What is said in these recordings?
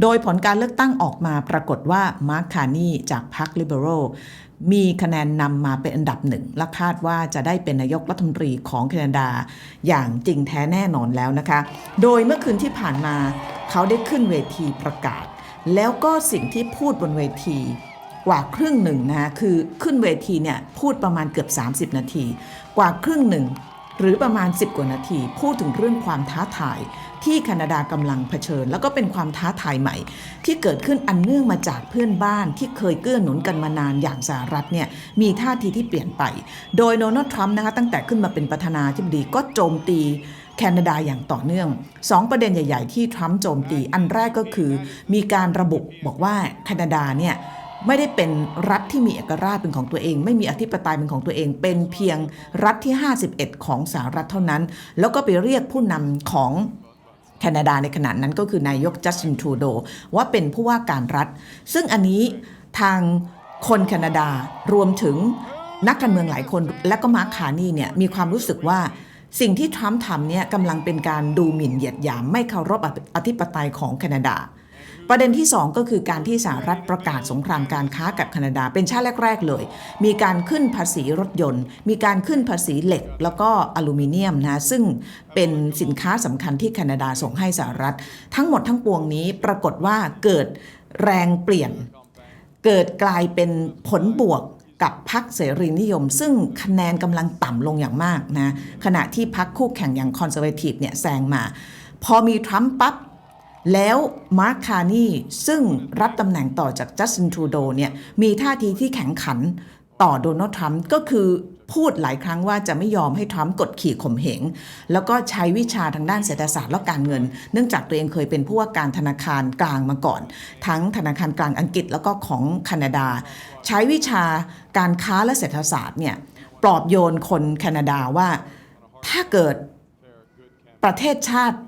โดยผลการเลือกตั้งออกมาปรากฏว่ามาร์คคานีจากพรรคลิเบอรัลมีคะแนนนำมาเป็นอันดับหนึ่ง และคาดว่าจะได้เป็นนายกรัฐมนตรีของแคนาดาอย่างจริงแท้แน่นอนแล้วนะคะ โดยเมื่อคืนที่ผ่านมาเขาได้ขึ้นเวทีประกาศ แล้วก็สิ่งที่พูดบนเวทีกว่าครึ่งหนึ่งนะคะคือขึ้นเวทีเนี่ยพูดประมาณเกือบ 30 นาที กว่าครึ่งหนึ่งหรือประมาณ 10 กว่านาที พูดถึงเรื่องความท้าทาย ที่แคนาดากำลังเผชิญ แล้วก็เป็นความท้าทายใหม่ ที่เกิดขึ้นอันเนื่องมาจากเพื่อนบ้านที่เคยเกื้อหนุนกันมานานอย่างสหรัฐเนี่ยมีท่าทีที่เปลี่ยนไป โดยโดนัลด์ทรัมป์นะคะตั้งแต่ขึ้นมาเป็นประธานาธิบดีก็โจมตีแคนาดาอย่างต่อเนื่อง 2 ประเด็นใหญ่ ๆ ที่ทรัมป์โจมตี อันแรกก็คือ มีการระบุบอกว่าแคนาดาเนี่ยไม่ได้เป็นรัฐที่มีเอกราชเป็นของตัวเอง ไม่มีอธิปไตยเป็นของตัวเอง เป็นเพียงรัฐที่ 51 ของสหรัฐเท่านั้น แล้วก็ไปเรียกผู้นำของ แคนาดาในขณะนั้นก็คือนายกจัสตินทรูโดว่าเป็นผู้ว่าการรัฐ ซึ่งอันนี้ทางคนแคนาดารวมถึงนักการเมืองหลายคนและก็มาร์คคานี่เนี่ยมีความรู้สึกว่าสิ่งที่ทรัมป์ทำเนี่ยกำลังเป็นการดูหมิ่นเหยียดหยามไม่เคารพอธิปไตยของแคนาดา ประเด็นที่ 2 ก็คือการที่สหรัฐประกาศสงครามการค้ากับแคนาดา เป็นชาติแรก ๆ เลย มีการขึ้นภาษีรถยนต์ มีการขึ้นภาษีเหล็ก แล้วก็อลูมิเนียมนะซึ่งเป็นสินค้าสำคัญที่แคนาดาส่งให้สหรัฐ ทั้งหมดทั้งปวงนี้ปรากฏว่าเกิดแรงเปลี่ยน เกิดกลายเป็นผลบวกกับพรรคเสรีนิยม ซึ่งคะแนนกำลังต่ำลงอย่างมากนะขณะที่พรรคคู่แข่งอย่างคอนเซอร์เวทีฟเนี่ยแซงมา พอมีทรัมป์ปั๊บ แล้วมาร์คคาร์นีซึ่งรับตำแหน่งต่อจากจัสตินทรูโดเนี่ยมีท่าทีที่แข็งขันต่อโดนัลด์ทรัมป์ก็คือพูดหลายครั้งว่าจะไม่ยอมให้ทรัมป์กดขี่ข่มเหง แล้วก็ใช้วิชาทางด้านเศรษฐศาสตร์และการเงิน เนื่องจากตัวเองเคยเป็นผู้ว่าการธนาคารกลางมาก่อน ทั้งธนาคารกลางอังกฤษแล้วก็ของแคนาดา ใช้วิชาการค้าและเศรษฐศาสตร์เนี่ยปลอบโยนคนแคนาดาว่าถ้าเกิดประเทศชาติ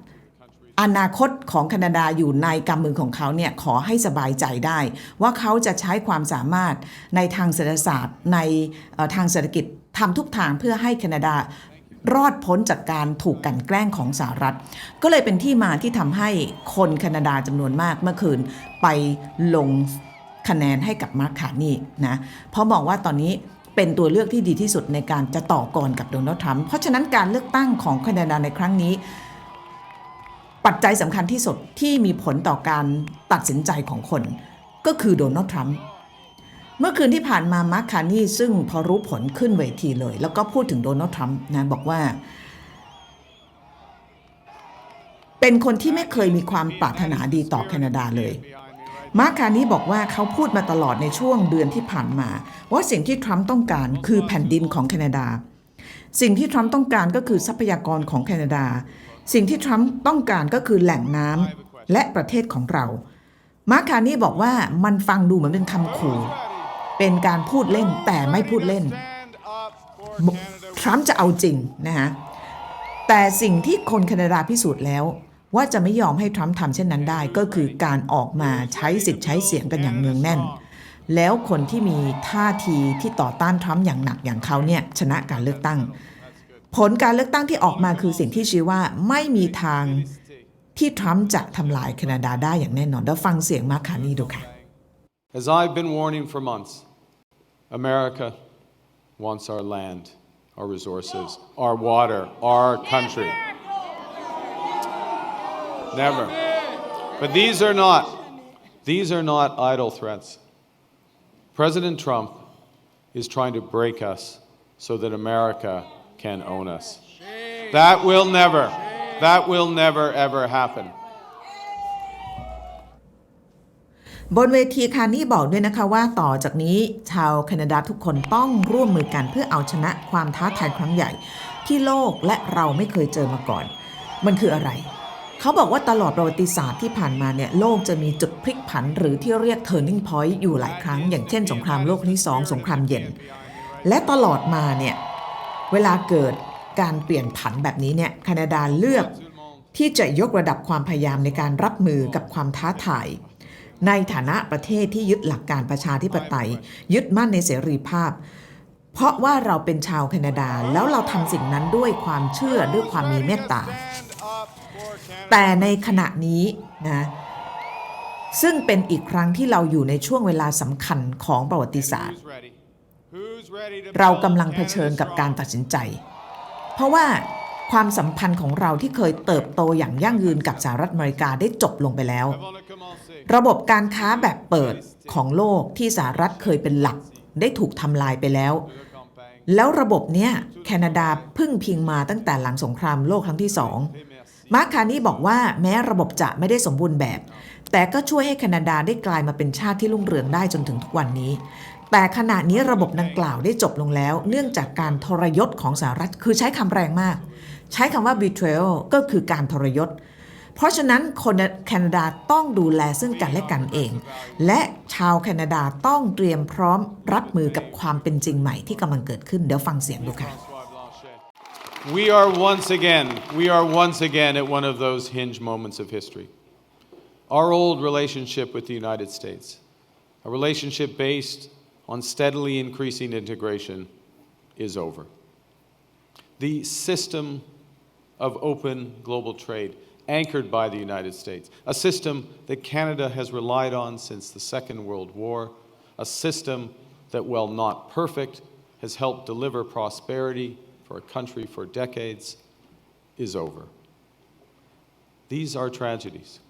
อนาคตของแคนาดาอยู่ในกำมือของเขาเนี่ยขอให้สบายใจได้ ว่าเขาจะใช้ความสามารถในทางเศรษฐศาสตร์ ในทางเศรษฐกิจทำทุกทางเพื่อให้แคนาดารอดพ้นจากการถูกกันแกล้งของสหรัฐ ก็เลยเป็นที่มาที่ทำให้คนแคนาดาจำนวนมากเมื่อคืนไปลงคะแนนให้กับมาร์คคานี่นะเพราะบอกว่าตอนนี้เป็นตัวเลือกที่ดีที่สุดในการจะต่อกรกับโดนัลด์ทรัมป์เพราะฉะนั้นการเลือกตั้งของแคนาดาในครั้งนี้ ปัจจัยสำคัญที่สุดที่มีผลต่อการตัดสินใจของคน ก็คือโดนัลด์ทรัมป์เมื่อคืนที่ผ่านมามาร์คคาร์นี่ซึ่งพอรู้ผลขึ้นเวทีเลย แล้วก็พูดถึงโดนัลด์ทรัมป์นะบอกว่า เป็นคนที่ไม่เคยมีความปรารถนาดีต่อแคนาดาเลยมาร์คคาร์นี่บอกว่าเขาพูดมาตลอดในช่วงเดือนที่ผ่านมา ว่าสิ่งที่ทรัมป์ต้องการคือแผ่นดินของแคนาดา สิ่งที่ทรัมป์ต้องการก็คือทรัพยากรของแคนาดา สิ่งที่ทรัมป์ต้องการก็คือแหล่งน้ำและประเทศของเรา มาร์คคานี่บอกว่ามันฟังดูเหมือนเป็นคำขู่ เป็นการพูดเล่นแต่ไม่พูดเล่น ทรัมป์จะเอาจริงนะฮะ แต่สิ่งที่คนแคนาดาพิสูจน์แล้ว ว่าจะไม่ยอมให้ทรัมป์ทำเช่นนั้นได้ ก็คือการออกมาใช้สิทธิ์ใช้เสียงกันอย่างเนืองแน่น แล้วคนที่มีท่าทีที่ต่อต้านทรัมป์อย่างหนักอย่างเขาเนี่ยชนะการเลือกตั้ง ผลการเลือกตั้งที่ออกมาคือสิ่งที่ชี้ว่าไม่มีทางที่ทรัมป์จะทำลายแคนาดาได้อย่างแน่นอนแล้วฟังเสียงมาร์คคานีดูค่ะ As I've been warning for months, America wants our land, our resources, our water, our country. Never. But these are not these are not idle threats. President Trump is trying to break us so that America can own us. That will never that will never ever happen. บนเวทีคาร์นี่บอกด้วยนะคะว่าต่อจากนี้ชาวแคนาดาทุกคนต้องร่วมมือกันเพื่อเอาชนะความท้าทายครั้งใหญ่ ที่โลกและเราไม่เคยเจอมาก่อน มันคืออะไร เขาบอกว่าตลอดประวัติศาสตร์ที่ผ่านมาเนี่ยโลกจะมีจุดพลิกผันหรือที่เรียก turning point อยู่หลายครั้ง อย่างเช่นสงครามโลกครั้งที่สองสงครามเย็น และตลอดมาเนี่ย เวลาเกิดการเปลี่ยนผันแบบนี้เนี่ยแคนาดาเลือกที่จะยกระดับความพยายามในการรับมือกับความท้าทาย ในฐานะประเทศที่ยึดหลักการประชาธิปไตย ยึดมั่นในเสรีภาพ เพราะว่าเราเป็นชาวแคนาดาแล้วเราทำสิ่งนั้นด้วยความเชื่อด้วยความมีเมตตา แต่ในขณะนี้นะซึ่งเป็นอีกครั้งที่เราอยู่ในช่วงเวลาสำคัญของประวัติศาสตร์ เรา build กำลังเผชิญ Canada กับการ strong? ตัดสินใจ เพราะว่าความสัมพันธ์ของเราที่เคยเติบโตอย่างยั่งยืนกับสหรัฐอเมริกาได้จบลงไปแล้ว I wanna come on stage. ระบบการค้าแบบเปิดของโลกที่สหรัฐเคยเป็นหลัก ได้ถูกทำลายไปแล้ว The campaign. แล้วระบบเนี้ยแคนาดาพึ่งพิงมาตั้งแต่หลังสงครามโลกครั้งที่สอง Hey, merci. มาร์คคานี่บอกว่าแม้ระบบจะไม่ได้สมบูรณ์แบบ แต่ก็ช่วยให้แคนาดาได้กลายมาเป็นชาติที่รุ่งเรืองได้จนถึงทุกวันนี้ แต่ขณะนี้ระบบดังกล่าวได้จบลงแล้ว เนื่องจากการทรยศของสหรัฐคือใช้คำแรงมาก ใช้คำว่า betrayal ก็คือการทรยศ เพราะฉะนั้นคนแคนาดาต้องดูแลซึ่งกันและกันเอง และชาวแคนาดาต้องเตรียมพร้อมรับมือกับความเป็นจริงใหม่ที่กำลังเกิดขึ้นเดี๋ยวฟังเสียงดูค่ะ We are once again, we are once again at one of those hinge moments of history. Our old relationship with the United States, a relationship based on steadily increasing integration, is over. The system of open global trade, anchored by the United States, a system that Canada has relied on since the Second World War, a system that, while not perfect, has helped deliver prosperity for a country for decades, is over. These are tragedies,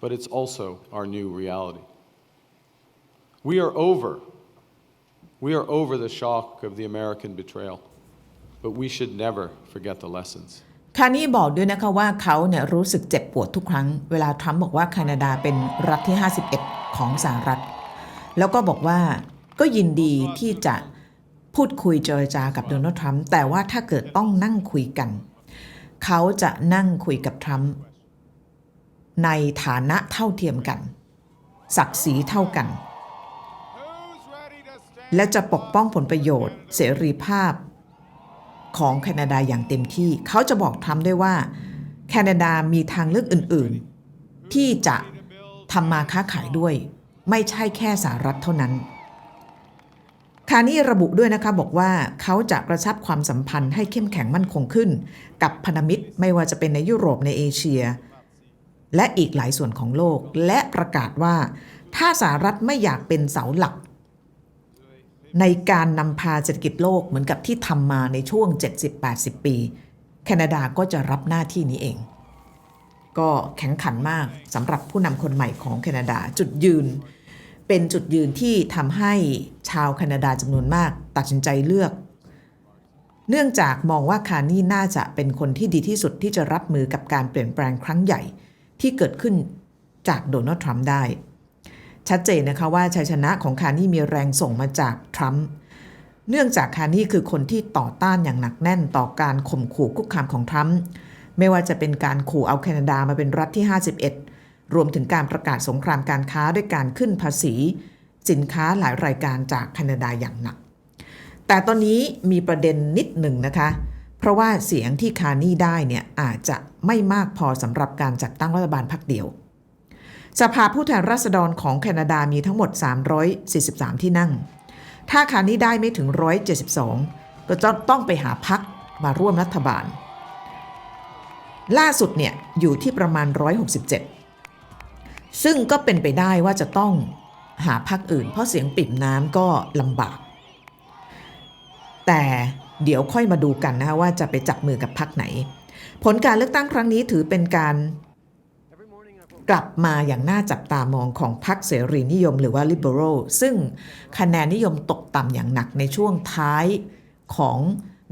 but it's also our new reality. We are over. We are over the shock of the American betrayal, but we should never forget the lessons. คานี่บอกด้วยนะคะว่าเขาเนี่ยรู้สึกเจ็บปวดทุกครั้ง เวลาทรัมป์บอกว่าแคนาดาเป็นรัฐที่ 51 ของสหรัฐ แล้วก็บอกว่าก็ยินดีที่จะพูดคุยเจรจากับโดนัลด์ทรัมป์แต่ว่าถ้าเกิดต้องนั่งคุยกัน เขาจะนั่งคุยกับทรัมป์ในฐานะเท่าเทียมกัน ศักดิ์ศรีเท่ากัน และจะปกป้องผลประโยชน์ เสรีภาพ ของแคนาดาอย่างเต็มที่ เขาจะบอกทรัมป์ด้วยว่า แคนาดามีทางเลือกอื่น ๆ ที่จะทำมาค้าขายด้วย ไม่ใช่แค่สหรัฐเท่านั้นคานี่ระบุด้วยนะคะบอกว่าเขาจะกระชับความสัมพันธ์ให้เข้มแข็งมั่นคงขึ้น กับพันธมิตรไม่ว่าจะเป็นในยุโรปในเอเชีย และอีกหลายส่วนของโลก และประกาศว่า ถ้าสหรัฐไม่อยากเป็นเสาหลัก ในการนำพาเศรษฐกิจโลกเหมือนกับที่ทำมาในช่วง 70-80 ปี แคนาดาก็จะรับหน้าที่นี้เอง ก็แข็งขันมากสำหรับผู้นำคนใหม่ของแคนาดาจุดยืน เป็นจุดยืนที่ทำให้ชาวแคนาดาจำนวนมากตัดสินใจเลือก เนื่องจากมองว่าคานี่น่าจะเป็นคนที่ดีที่สุดที่จะรับมือกับการเปลี่ยนแปลงครั้งใหญ่ที่เกิดขึ้นจากโดนัลด์ทรัมป์ได้ ชัดเจนนะคะว่าชัยชนะของคานี่มีแรงส่งมาจากทรัมป์เนื่องจากคานี่คือคนที่ต่อต้านอย่างหนักแน่นต่อการข่มขู่คุกคามของทรัมป์ไม่ว่าจะเป็นการขู่เอาแคนาดามาเป็นรัฐที่ 51 รวมถึงการประกาศสงครามการค้าด้วยการขึ้นภาษี สินค้าหลายรายการจากแคนาดาอย่างหนัก แต่ตอนนี้มีประเด็นนิดหนึ่งนะคะ เพราะว่าเสียงที่คานี่ได้เนี่ยอาจจะไม่มากพอสำหรับการจัดตั้งรัฐบาลพรรคเดียว สภาผู้แทนราษฎรของแคนาดามีทั้งหมด 343 ที่นั่ง ถ้าคานี่ได้ไม่ถึง 172 ก็จะต้องไปหาพักมาร่วมรัฐบาล ล่าสุดเนี่ยอยู่ที่ประมาณ 167 ซึ่งก็เป็นไปได้ว่าจะต้องหาพักอื่น เพราะเสียงปิ่มน้ำก็ลำบาก แต่เดี๋ยวค่อยมาดูกันนะว่าจะไปจับมือกับพักไหน ผลการเลือกตั้งครั้งนี้ถือเป็นการ กลับมาอย่างน่าจับตามองของพรรคเสรีนิยมหรือว่า Liberal ซึ่งคะแนนนิยมตกต่ำอย่างหนักในช่วงท้ายของ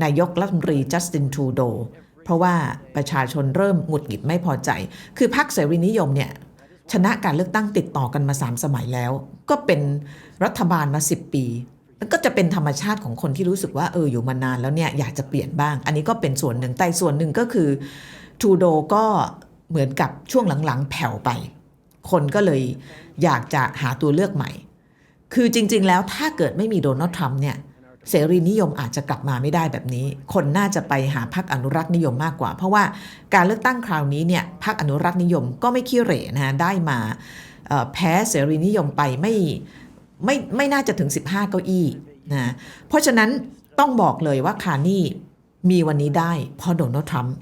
นายกรัฐมนตรีจัสตินทรูโดเพราะว่าประชาชนเริ่มหงุดหงิดไม่พอใจ คือพรรคเสรีนิยมเนี่ยชนะการเลือกตั้งติดต่อกันมา3สมัยแล้ว ก็เป็นรัฐบาลมา 10 ปีมันก็จะเป็นธรรมชาติของคนที่รู้สึกว่าเอออยู่มานานแล้วเนี่ยอยากจะเปลี่ยนบ้าง อันนี้ก็เป็นส่วนหนึ่งแต่ส่วนหนึ่งก็คือทูโดก็ เหมือนกับช่วงหลังๆ แผ่วไป คนก็เลยอยากจะหาตัวเลือกใหม่ คือจริง ๆ แล้วถ้าเกิดไม่มีโดนัลด์ทรัมป์เนี่ยเสรีนิยมอาจจะกลับมาไม่ได้แบบนี้ คนน่าจะไปหาพรรคอนุรักษ์นิยมมากกว่า เพราะว่าการเลือกตั้งคราวนี้เนี่ยพรรคอนุรักษ์นิยมก็ไม่ขี้เหร่นะฮะได้มาแพ้เสรีนิยมไปไม่ไม่ไม่น่าจะถึง 15 เก้าอี้นะเพราะฉะนั้นต้องบอกเลยว่าคานี่มีวันนี้ได้เพราะโดนัลด์ทรัมป์